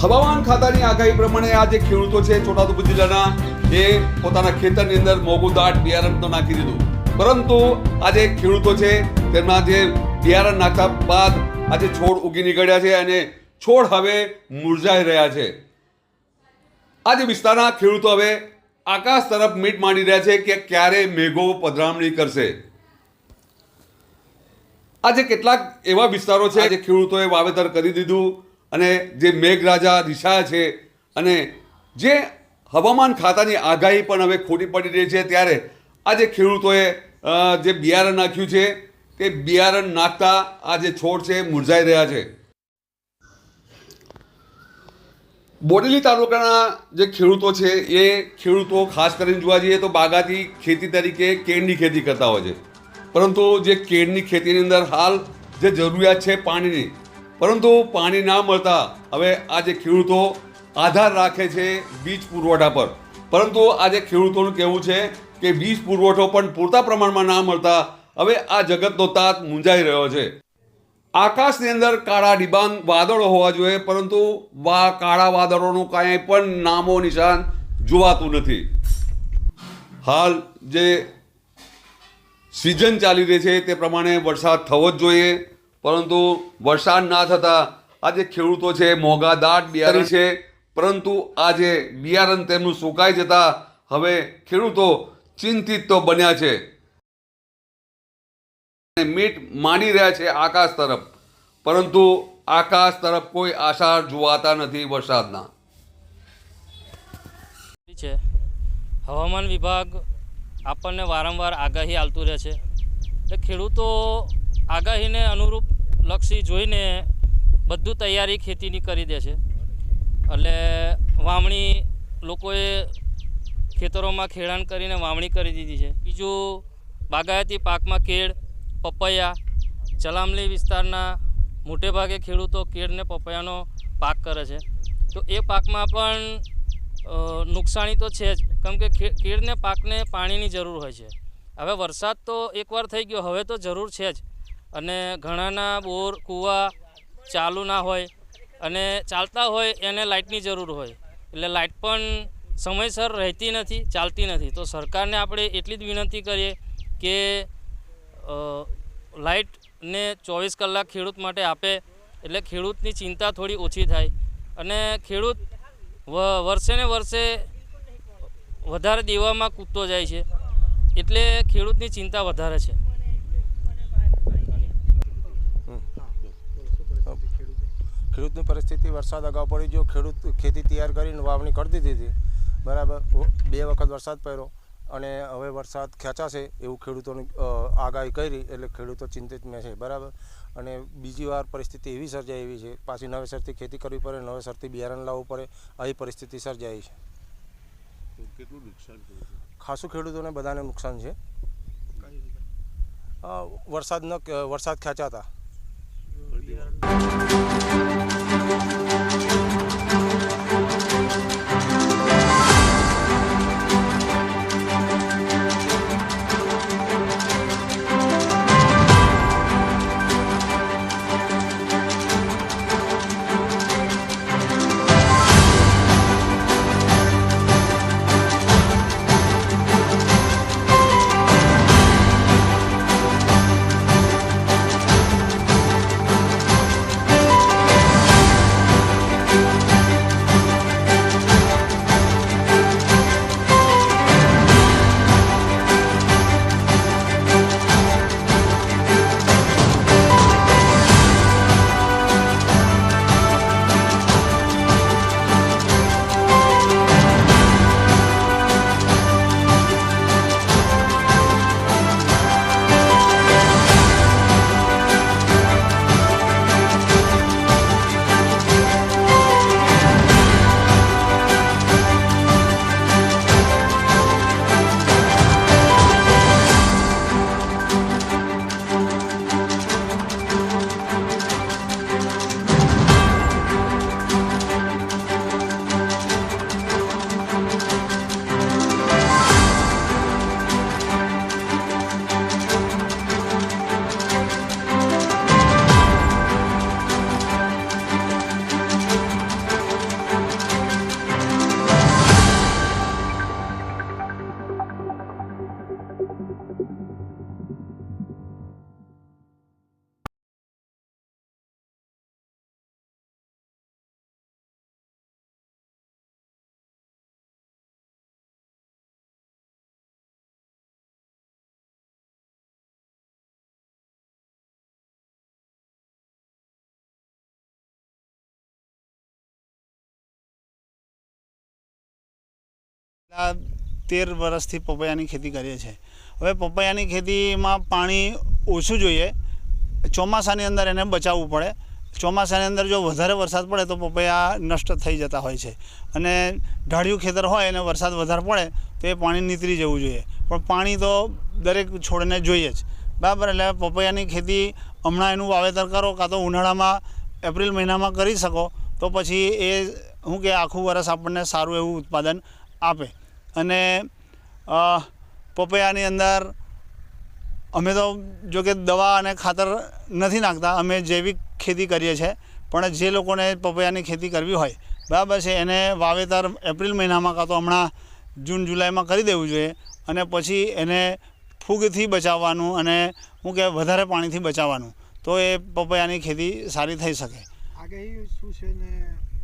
હવામાન ખાતાની આગાહી પ્રમાણે આ જે ખેડૂતો છે છોટાઉદેપુર જિલ્લાના એ પોતાના ખેતરની અંદર મોગું દાટ બિયારણ તો નાખી દીધું. પરંતુ આજે ખેડૂતો છે તેમના જે બિયારણ નાખતા બાદ આજે છોડ ઉગી નીકળ્યા છે અને છોડ હવે મુરઝાઈ રહ્યા છે. આજે વિસ્તારના ખેડૂતો હવે આકાશ તરફ મીટ માંડી રહ્યા છે કે ક્યારે મેઘો પધરામણી કરશે. આજે કેટલાક એવા વિસ્તારો છે જે ખેડૂતોએ વાવેતર કરી દીધું. અને જે મેઘરાજા દિશા છે અને જે હવામાન ખાતાની આગાહી પણ હવે ખોટી પડી રહી છે ત્યારે આજે ખેડૂતોએ જે બિયારણ નાખ્યું છે તે બિયારણ નાખતા આ જે છોડ છે મુરઝાઈ રહ્યા છે. બોડેલી તાલુકાના જે ખેડૂતો છે એ ખેડૂતો ખાસ કરીને જોવા જઈએ તો બાગાતી ખેતી તરીકે કેળની ખેતી કરતા હોય છે. પરંતુ જે કેળની ખેતીની અંદર હાલ જે જરૂરિયાત છે પાણીની પરંતુ પાણી ના મળતા હવે આજે ખેડૂતો આધાર રાખે છે બીજ પુરવઠા પર. પરંતુ આજે ખેડૂતોનું કહેવું છે કે બીજ પુરવઠો પણ પૂરતા પ્રમાણમાં ના મળતા, હવે આ જગતનો તાત મૂંઝાઈ રહ્યો છે. આકાશની અંદર કાળા ડિબાંગ વાદળો હોવા જોઈએ, પરંતુ વા, કાળા વાદળોનું કાંઈ પણ નામો નિશાન જોવાતું નથી. હાલ જે સિઝન ચાલી રહી છે તે પ્રમાણે વરસાદ થવો જ જોઈએ. પરંતુ વરસાદ ના થતાં આજે ખેડૂતો છે મોંઘા દાટ બિયારણ છે પરંતુ આજે બિયારણ તેમનું સુકાઈ જતા હવે ખેડૂતો ચિંતિત તો બન્યા છે. મીટ માંડી રહ્યા છે આકાશ તરફ. પરંતુ આકાશ તરફ કોઈ આશા જોવાતા નથી વરસાદના. છે. હવામાન વિભાગ આપણને વારંવાર આગાહી આલતું રહે છે. એટલે ખેડૂતો આગાહીને અનુરૂપ લક્ષી જોઈને બધું તૈયારી ખેતીની કરી દે છે. એટલે વાવણી લોકોએ ખેતરોમાં ખેડાણ કરીને વાવણી કરી દીધી છે. બીજું બાગાયતી પાકમાં કેળ, પપૈયા ચલામલી વિસ્તારના મોટેભાગે ખેડૂતો કેળને પપૈયાનો પાક કરે છે. તો એ પાકમાં પણ નુકસાની તો છે જ, કેમ કે કેળને પાકને પાણીની જરૂર હોય છે. હવે વરસાદ તો એકવાર થઈ ગયો, હવે તો જરૂર છે જ. અને ઘણાના બોર, કૂવા ચાલુ ના હોય અને ચાલતા હોય એને લાઇટની જરૂર હોય. એટલે લાઇટ પણ સમયસર રહેતી નથી, ચાલતી નથી. તો સરકારને આપણે એટલી જ વિનંતી કરીએ કે લાઇટને ચોવીસ કલાક ખેડૂત માટે આપે. એટલે ખેડૂતની ચિંતા થોડી ઓછી થાય. અને ખેડૂત વર્ષે ને વર્ષે વધારે દેવામાં કૂદતો જાય છે. એટલે ખેડૂતની ચિંતા વધારે છે. ખેડૂતની પરિસ્થિતિ વરસાદ અગાઉ પડી ગયો ખેડૂત ખેતી તૈયાર કરીને વાવણી કરી દીધી હતી. બરાબર? બે વખત વરસાદ પડ્યો અને હવે વરસાદ ખેંચાશે એવું ખેડૂતોની આગાહી કરી એટલે ખેડૂતો ચિંતિત મેં છે. બરાબર? અને બીજી વાર પરિસ્થિતિ એવી સર્જાય એવી છે. પાછી નવેસરથી ખેતી કરવી પડે નવેસરથી બિયારણ લાવવું પડે આવી પરિસ્થિતિ સર્જાઈ છે. ખાસું ખેડૂતોને બધાને નુકસાન છે. વરસાદ ન વરસાદ ખેંચાતા. આ તેર વર્ષથી પપૈયાની ખેતી કરીએ છીએ. હવે પપૈયાની ખેતીમાં પાણી ઓછું જોઈએ. ચોમાસાની અંદર એને બચાવવું પડે. ચોમાસાની અંદર જો વધારે વરસાદ પડે તો પપૈયા નષ્ટ થઈ જતા હોય છે. અને ઢાળિયું ખેતર હોય અને વરસાદ વધારે પડે તો એ પાણી નીતરી જવું જોઈએ. પણ પાણી તો દરેક છોડને જોઈએ જ. બરાબર, એટલે પપૈયાની ખેતી હમણાં એનું વાવેતર કરો કાં તો ઉનાળામાં, એપ્રિલ મહિનામાં કરી શકો. તો પછી એ શું કે આખું વરસ આપણને સારું એવું ઉત્પાદન આપે. અને પપૈયાની અંદર અમે તો જો કે દવા અને ખાતર નથી નાખતા, અમે જૈવિક ખેતી કરીએ છીએ. પણ જે લોકોને પપૈયાની ખેતી કરવી હોય, બરાબર છે, એને વાવેતર એપ્રિલ મહિનામાં કાં તો હમણાં જૂન, જુલાઈમાં કરી દેવું જોઈએ અને પછી એને ફૂગથી બચાવવાનું અને શું કે વધારે પાણીથી બચાવવાનું, તો એ પપૈયાની ખેતી સારી થઈ શકે. આગાહી શું છે ને,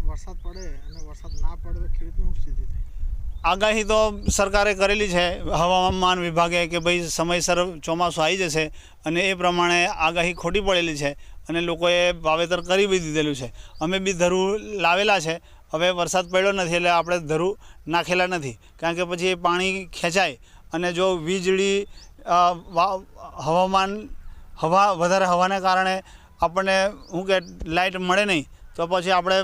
વરસાદ પડે અને વરસાદ ના પડે ખેડૂતનું સ્થિતિ થાય? આગાહી તો સરકારે કરેલી છે. હવામાન વિભાગે કે ભાઈ સમયસર ચોમાસું આવી જશે અને એ પ્રમાણે આગાહી ખોટી પડેલી છે અને લોકોએ વાવેતર કરી બી દીધેલું છે. અમે બી ધરું લાવેલા છે. હવે વરસાદ પડ્યો નથી એટલે આપણે ધરું નાખેલા નથી. કારણ કે પછી એ પાણી ખેંચાય અને જો વીજળી હવામાન, હવા, વધારે હવાને કારણે આપણને શું કે લાઇટ મળે નહીં તો પછી આપણે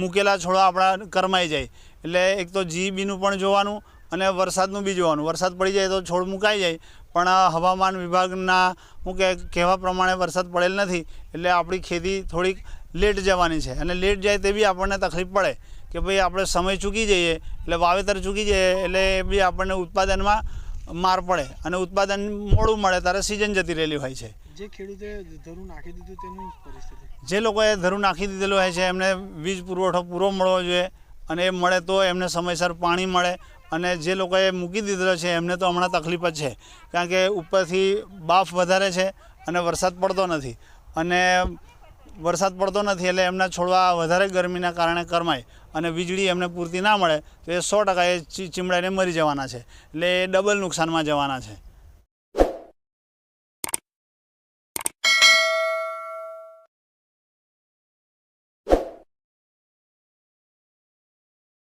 મૂકેલા છોડો આપણા કરમાઈ જાય. એટલે એક તો જીબીનું પણ જોવાનું અને વરસાદનું બી જોવાનું. વરસાદ પડી જાય તો છોડ મુકાઈ જાય, પણ હવામાન વિભાગના હું કે કહેવા પ્રમાણે વરસાદ પડેલ નથી, એટલે આપણી ખેતી થોડીક લેટ જવાની છે. અને લેટ જાય તે બી આપણને તકલીફ પડે કે ભાઈ આપણે સમય ચૂકી જઈએ, એટલે વાવેતર ચૂકી જઈએ, એટલે એ બી આપણને ઉત્પાદનમાં માર પડે. અને ઉત્પાદન મોડું મળે ત્યારે સિઝન જતી રહેલી હોય છે. જે ખેડૂતે નાખી દીધું તેની પરિસ્થિતિ જે લોકોએ ધરું નાખી દીધેલું હોય છે, એમને વીજ પુરવઠો પૂરો મળવો જોઈએ અને એ મળે તો એમને સમયસર પાણી મળે અને જે લોકોએ મૂકી દીધેલો છે, એમને તો હમણાં તકલીફ જ છે. કારણ કે ઉપરથી બાફ વધારે છે અને વરસાદ પડતો નથી. અને વરસાદ પડતો નથી એટલે એમના છોડવા વધારે ગરમીના કારણે કરમાય અને વીજળી એમને પૂરતી ના મળે, તો એ સો ટકા એ ચીમડાઈને મરી જવાના છે. એટલે એ ડબલ નુકસાનમાં જવાના છે.